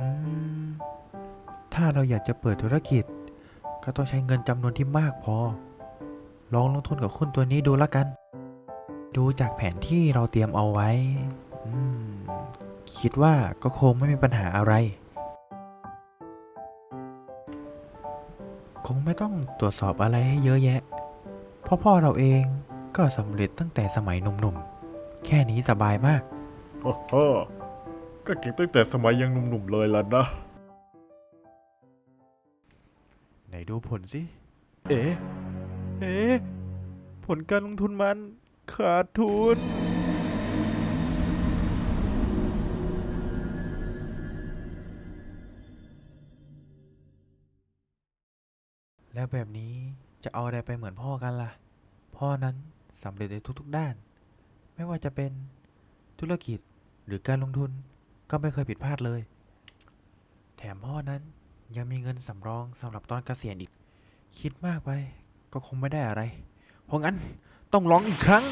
อืม ถ้าเราอยากจะเปิดธุรกิจ ก็ต้องใช้เงินจำนวนที่มากพอ ลองลงทุนกับหุ้นตัวนี้ดูละกัน ดูจากแผนที่เราเตรียมเอาไว้ อืม คิดว่าก็คงไม่มีปัญหาอะไร คงไม่ต้องตรวจสอบอะไรให้เยอะแยะ เพราะพ่อเราเองก็สำเร็จตั้งแต่สมัยหนุ่มๆ แค่นี้สบายมาก ฮ่าก็เก่งตั้งแต่สมัยยังหนุ่มๆเลยล่ะนะ ไหนดูผลสิ เอ๋เอ๋ผลการลงทุนมันขาดทุน แล้วแบบนี้จะเอาอะไรไปเหมือนพ่อกันล่ะ พ่อนั้นสำเร็จในทุกๆด้าน ไม่ว่าจะเป็นธุรกิจ หรือการลงทุนก็ไม่เคยผิดพลาดเลย แถมพ่อนั้นยังมีเงินสำรองสำหรับตอนเกษียณอีก คิดมากไปก็คงไม่ได้อะไร เพราะงั้นต้องร้องอีกครั้ง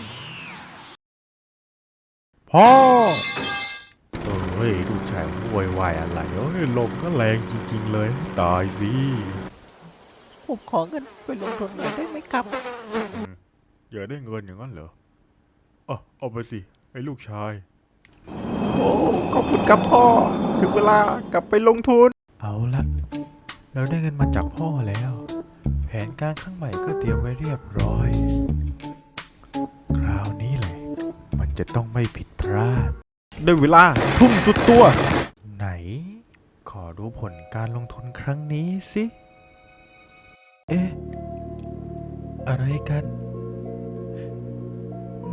พ่อเอ้ยลูกชายโวยวายอะไรเอ้ยลมก็แรงจริงๆเลย ตายสิผมขอเงินไปลงทุนหน่อยได้ไหมครับ อย่าได้เงินอย่างนั้นเหรออะเอาไปสิ ไอ้ลูกชาย โอ้ขอบคุณครับพ่อ ถึงเวลากลับไปลงทุน เอาละเราได้เงินมาจากพ่อแล้ว แผนการข้างใหม่ก็เตรียมไว้เรียบร้อย คราวนี้แหละ มันจะต้องไม่ผิดพลาด ได้เวลาทุ่มสุดตัว ไหน ขอดูผลการลงทุนครั้งนี้สิ เอ๊ะ อะไรกัน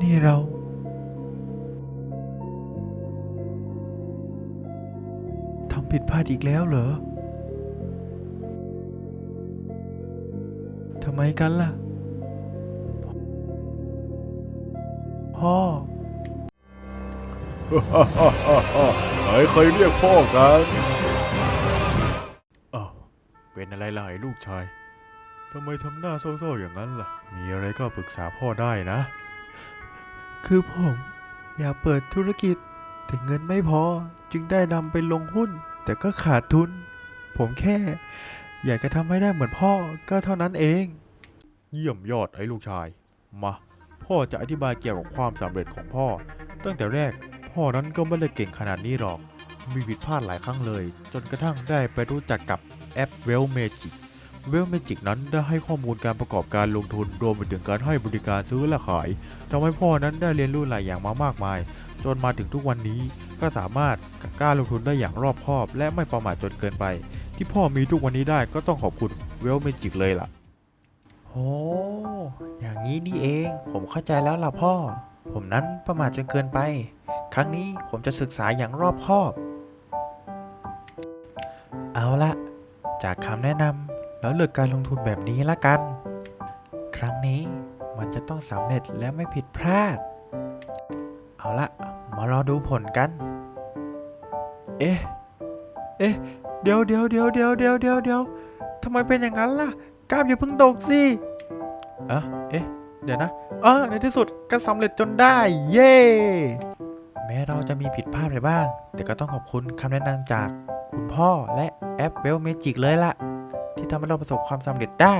นี่เรา ผิดพลาดอีกแล้วเหรอทำไมกันล่ะ พ่อ ไอ้ใครเรียกพ่อกันอ้าวเป็นอะไรล่ะไอ้ลูกชายทำไมทำหน้าเศร้าๆอย่างนั้นล่ะ มีอะไรก็ปรึกษาพ่อได้นะ คือผม อยากเปิดธุรกิจ แต่เงินไม่พอจึงได้นำไปลงหุ้น แต่ก็ขาดทุน ผมแค่ อยากจะทำให้ได้เหมือนพ่อก็เท่านั้นเอง เยี่ยมยอดไอ้ลูกชาย มา พ่อจะอธิบายเกี่ยวกับความสำเร็จของพ่อ ตั้งแต่แรกพ่อนั้นก็ไม่ได้เก่งขนาดนี้หรอก มีผิดพลาดหลายครั้งเลย จนกระทั่งได้ไปรู้จักกับแอปเวลเมจิก l Magic w e l l Magic นั้นได้ให้ข้อมูลการประกอบการลงทุนรวมไปถึงการให้บริการซื้อและขายทำให้พ่อนั้นได้เรียนรู้หลายอย่างมามากมาย จนมาถึงทุกวันนี้ก็สามารถกล้าลงทุนได้อย่างรอบคอบ และไม่ประมาทจนเกินไป ที่พ่อมีทุกวันนี้ได้ก็ต้องขอบคุณ w e l l Magic เลยล่ะโอ้อย่างนี้นี่เอง ผมเข้าใจแล้วล่ะพ่อ ผมนั้นประมาทจนเกินไป ครั้งนี้ผมจะศึกษาอย่างรอบคอบ เอาละจากคำแนะนำ แล้วเลือกการลงทุนแบบนี้ละกัน ครั้งนี้มันจะต้องสำเร็จและไม่ผิดพลาด เอาละมารอดูผลกัน เอ๊ะ เอ๊ะ เดี๋ยวเดี๋ยวเดี๋ยวเดี๋ยวเดี๋ยวเดี๋ยวเดี๋ยวทำไมเป็นอย่างนั้นล่ะกล้ามอย่าเพิ่งตกสิเอ๊ะเอ๊ะ เดี๋ยวนะเออในที่สุดก็สำเร็จจนได้ เย้แม้เราจะมีผิดพลาดไปบ้าง แต่ก็ต้องขอบคุณคำแนะนำจากคุณพ่อและแอปเวลเมจิกเลยล่ะ ที่ทำให้เราประสบความสำเร็จได้